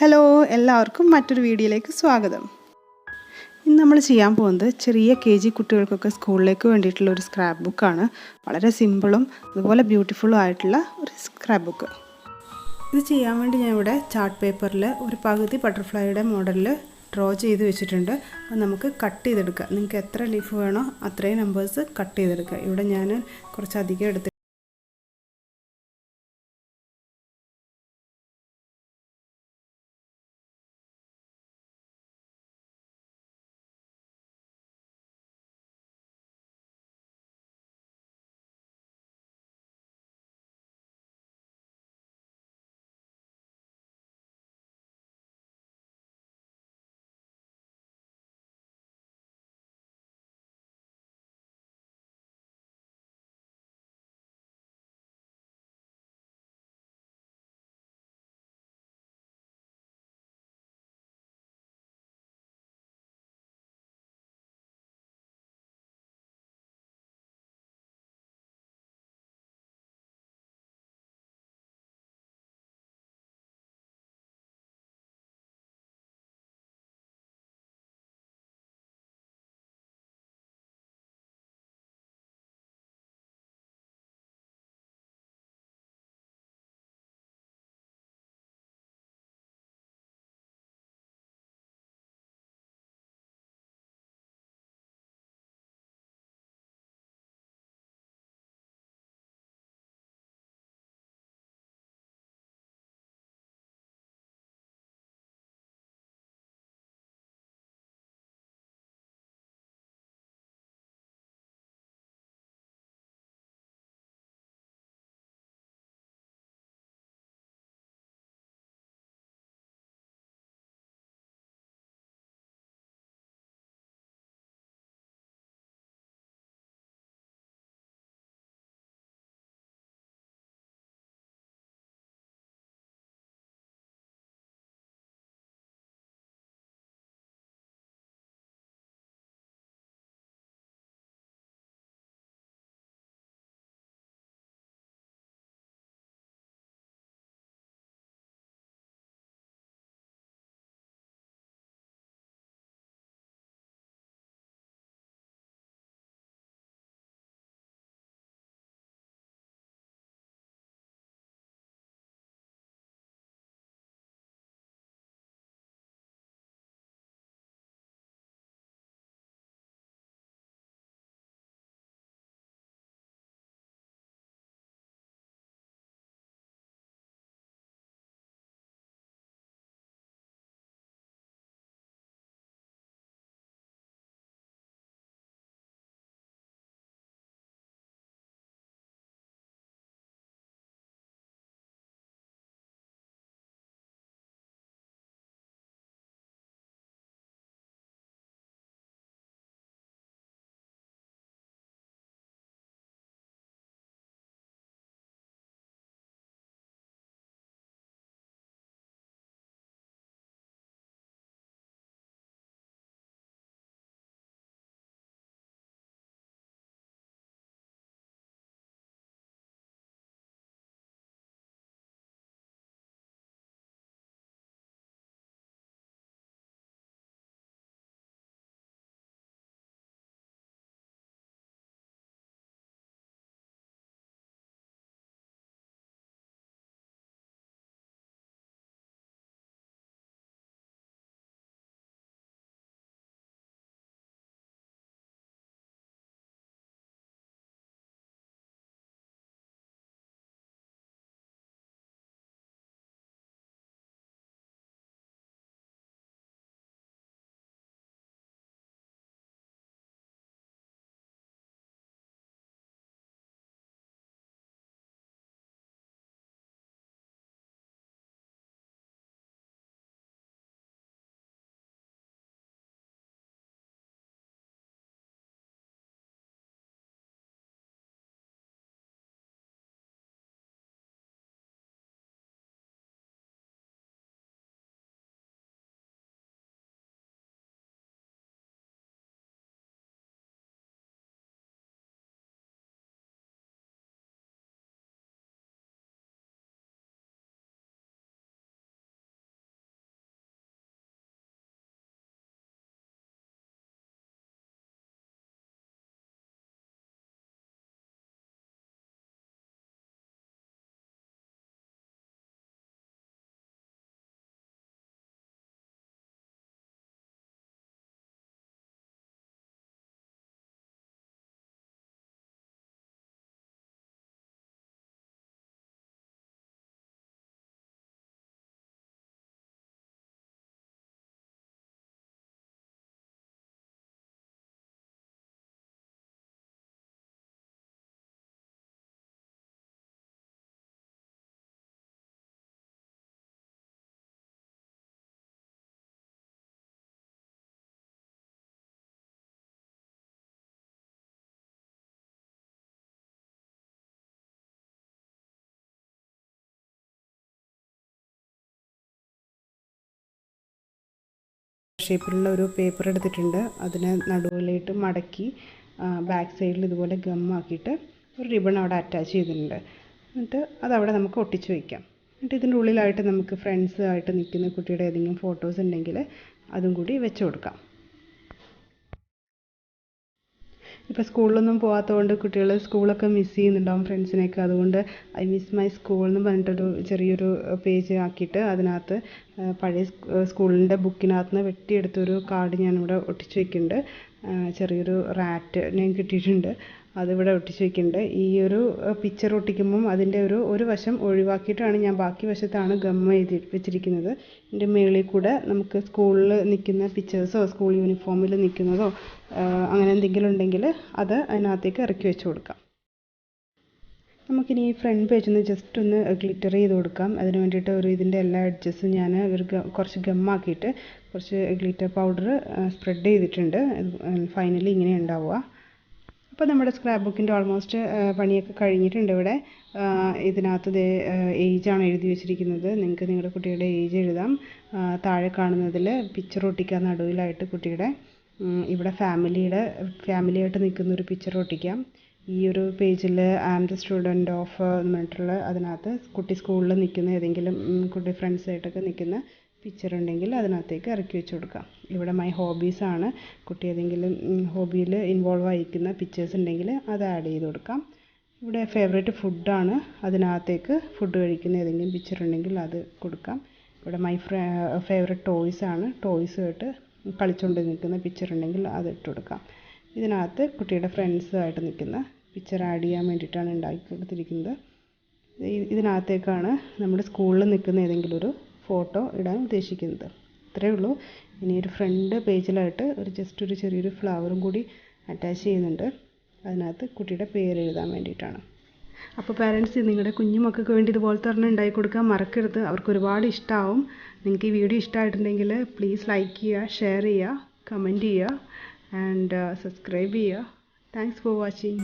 Hello എല്ലാവർക്കും മറ്റൊരു വീഡിയോയിലേക്ക് സ്വാഗതം. ഇന്ന് നമ്മൾ ചെയ്യാൻ പോകുന്നത് ചെറിയ കെ ജി കുട്ടികൾക്കൊക്കെ സ്കൂളിലേക്ക് വേണ്ടിയിട്ടുള്ള ഒരു സ്ക്രാപ്പ് ബുക്കാണ് വളരെ സിമ്പിളും അതുപോലെ ബ്യൂട്ടിഫുള്ളും ആയിട്ടുള്ള ഒരു സ്ക്രാപ്പ് ബുക്ക് ഇത് ചെയ്യാൻ വേണ്ടി ഞാൻ ഇവിടെ ചാർട്ട് പേപ്പറിൽ ഒരു പകുതി ബട്ടർഫ്ലൈയുടെ മോഡലിൽ ഡ്രോ ചെയ്ത് വെച്ചിട്ടുണ്ട്. അത് നമുക്ക് കട്ട് ചെയ്തെടുക്കുക നിങ്ങൾക്ക് എത്ര ലീഫ് വേണോ അത്രയും നമ്പേഴ്സ് കട്ട് ചെയ്തെടുക്കുക ഇവിടെ ഞാൻ കുറച്ചധികം എടുത്ത് ഷേപ്പിലുള്ള ഒരു പേപ്പർ എടുത്തിട്ടുണ്ട്. അതിനെ നടുവിലായിട്ട് മടക്കി ബാക്ക് സൈഡിൽ ഇതുപോലെ ഗമ്മാക്കിയിട്ട് ഒരു റിബൺ അവിടെ അറ്റാച്ച് ചെയ്തിട്ടുണ്ട്. എന്നിട്ട് അതവിടെ നമുക്ക് ഒട്ടിച്ച് വയ്ക്കാം എന്നിട്ട് ഇതിന്റെ ഉള്ളിലായിട്ട് നമുക്ക് ഫ്രണ്ട്സ് ആയിട്ട് നിൽക്കുന്ന കുട്ടിയുടെ ഏതെങ്കിലും ഫോട്ടോസ് ഉണ്ടെങ്കിൽ അതും കൂടി വെച്ച് കൊടുക്കാം. ഇപ്പോൾ സ്കൂളിലൊന്നും പോകാത്തതുകൊണ്ട് കുട്ടികൾ സ്കൂളൊക്കെ മിസ്സ് ചെയ്യുന്നുണ്ടാവും ഫ്രണ്ട്സിനെയൊക്കെ അതുകൊണ്ട് ഐ മിസ് മൈ സ്കൂൾ എന്ന് പറഞ്ഞിട്ടൊരു ചെറിയൊരു പേജ് ആക്കിയിട്ട് അതിനകത്ത് പഴയ സ്കൂളിന്റെ ബുക്കിനകത്ത് നിന്ന് വെട്ടിയെടുത്തൊരു കാർഡ് ഞാനിവിടെ ഒട്ടിച്ച് വയ്ക്കുന്നുണ്ട് ചെറിയൊരു റാറ്റ് ഞാൻ കിട്ടിയിട്ടുണ്ട്. അതിവിടെ ഒട്ടിച്ച് വെക്കുന്നുണ്ട് ഈ ഒരു പിക്ചർ ഒട്ടിക്കുമ്പം അതിന്റെ ഒരു ഒരു വശം ഒഴിവാക്കിയിട്ടാണ് ഞാൻ ബാക്കി വശത്താണ് ഗം എഴുതി വെച്ചിരിക്കുന്നത്. ഇതിന്റെ മുകളിൽ കൂടെ നമുക്ക് സ്കൂളിൽ നിൽക്കുന്ന പിക്ചേഴ്സോ സ്കൂൾ യൂണിഫോമിൽ നിൽക്കുന്നതോ അങ്ങനെ എന്തെങ്കിലും ഉണ്ടെങ്കിൽ അത് അതിനകത്തേക്ക് ഇറക്കി വെച്ച് കൊടുക്കാം. നമുക്കിനി ഈ ഫ്രണ്ട് പേജ് ഒന്ന് ജസ്റ്റ് ഒന്ന് ഗ്ലിറ്റർ ചെയ്ത് കൊടുക്കാം. അതിന് വേണ്ടിയിട്ട് ഒരു ഇതിന്റെ എല്ലാ എഡ്ജസ്സും ഞാൻ ഒരു കുറച്ച് ഗമ്മാക്കിയിട്ട് കുറച്ച് ഗ്ലിറ്റർ പൗഡർ സ്പ്രെഡ് ചെയ്തിട്ടുണ്ട്. ഫൈനലി ഇങ്ങനെ ഉണ്ടാവുക. അപ്പോൾ നമ്മുടെ സ്ക്രാപ്പ് ബുക്കിന്റെ ഓൾമോസ്റ്റ് പണിയൊക്കെ കഴിഞ്ഞിട്ടുണ്ട് ഇവിടെ. ഇതിനകത്ത് ഏജാണ് എഴുതി വെച്ചിരിക്കുന്നത്. നിങ്ങൾക്ക് നിങ്ങളുടെ കുട്ടിയുടെ ഏജ് എഴുതാം. താഴെ കാണുന്നതിൽ പിക്ചർ ഒട്ടിക്കാൻ നടുവിലായിട്ട് കുട്ടിയുടെ ഇവിടെ ഫാമിലിയുടെ ഫാമിലിയായിട്ട് നിൽക്കുന്ന ഒരു പിക്ചർ ഒട്ടിക്കാം. ഈ ഒരു പേജിൽ ആം ദ സ്റ്റുഡന്റ് ഓഫ് എന്ന് പറഞ്ഞിട്ടുള്ള അതിനകത്ത് കുട്ടി സ്കൂളിൽ നിൽക്കുന്ന ഏതെങ്കിലും കുട്ടി ഫ്രണ്ട്സായിട്ടൊക്കെ നിൽക്കുന്ന പിക്ചർ ഉണ്ടെങ്കിൽ അതിനകത്തേക്ക് ഇറക്കി വെച്ച് കൊടുക്കാം. ഇവിടെ മൈ ഹോബീസാണ് കുട്ടി ഏതെങ്കിലും ഹോബിയിൽ ഇൻവോൾവ് ആയിരിക്കുന്ന പിക്ചേഴ്സ് ഉണ്ടെങ്കിൽ അത് ആഡ് ചെയ്ത് കൊടുക്കാം. ഇവിടെ ഫേവറേറ്റ് ഫുഡാണ് അതിനകത്തേക്ക് ഫുഡ് കഴിക്കുന്ന ഏതെങ്കിലും പിക്ചർ ഉണ്ടെങ്കിൽ അത് കൊടുക്കാം. ഇവിടെ മൈ ഫേവറേറ്റ് ടോയ്സ് ആണ്. ടോയ്സുമായിട്ട് കളിച്ചുകൊണ്ട് നിൽക്കുന്ന പിക്ചർ ഉണ്ടെങ്കിൽ അത് ഇട്ട് കൊടുക്കാം. ഇതിനകത്ത് കുട്ടിയുടെ ഫ്രണ്ട്സുമായിട്ട് നിൽക്കുന്ന പിക്ചർ ആഡ് ചെയ്യാൻ വേണ്ടിയിട്ടാണ് ഉണ്ടാക്കി കൊടുത്തിരിക്കുന്നത്. ഇതിനകത്തേക്കാണ് നമ്മുടെ സ്കൂളിൽ നിൽക്കുന്ന ഏതെങ്കിലും ഒരു ഫോട്ടോ ഇടാൻ ഉദ്ദേശിക്കുന്നത്. ഇത്രയേ ഉള്ളൂ. ഇനി ഒരു ഫ്രണ്ട് പേജിലായിട്ട് ഒരു ജസ്റ്റ് ഒരു ചെറിയൊരു ഫ്ലവറും കൂടി അറ്റാച്ച് ചെയ്യുന്നുണ്ട്. അതിനകത്ത് കുട്ടിയുടെ പേര് എഴുതാൻ വേണ്ടിയിട്ടാണ്. അപ്പോൾ പാരൻസ് നിങ്ങളുടെ കുഞ്ഞുമക്കൾക്ക് വേണ്ടി ഇതുപോലത്തെ ഒരെണ്ണം ഉണ്ടാക്കി കൊടുക്കാൻ മറക്കരുത്. അവർക്ക് ഒരുപാട് ഇഷ്ടമാവും നിങ്ങൾക്ക് ഈ വീഡിയോ ഇഷ്ടമായിട്ടുണ്ടെങ്കിൽ പ്ലീസ് ലൈക്ക് ചെയ്യുക ഷെയർ ചെയ്യുക കമന്റ് ചെയ്യുക ആൻഡ് സബ്സ്ക്രൈബ് ചെയ്യുക. Thanks for watching